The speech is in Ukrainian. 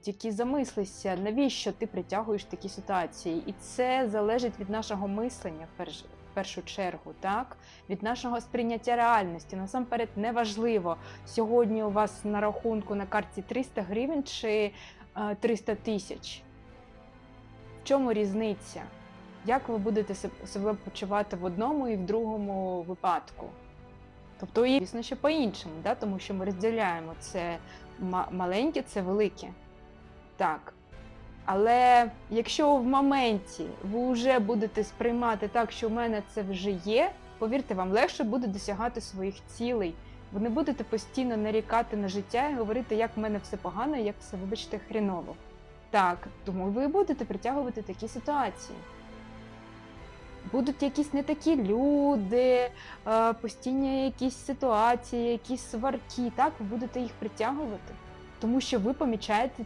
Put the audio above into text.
тільки замислися, навіщо ти притягуєш такі ситуації. І це залежить від нашого мислення перш- першу чергу, так? від нашого сприйняття реальності. Насамперед, неважливо, сьогодні у вас на рахунку на карті 300 гривень чи е, 300 тисяч. В чому різниця? Як ви будете себе почувати в одному і в другому випадку? Тобто, і, звісно, ще по-іншому, да? тому що ми розділяємо це маленьке, це велике. Так. Але якщо в моменті ви вже будете сприймати так, що в мене це вже є, повірте, вам легше буде досягати своїх цілей. Ви не будете постійно нарікати на життя і говорити, як в мене все погано, як все, вибачте, хріново. Так, тому ви будете притягувати такі ситуації. Будуть якісь не такі люди, е, постійні якісь ситуації, якісь сварки, так, ви будете їх притягувати, тому що ви помічаєте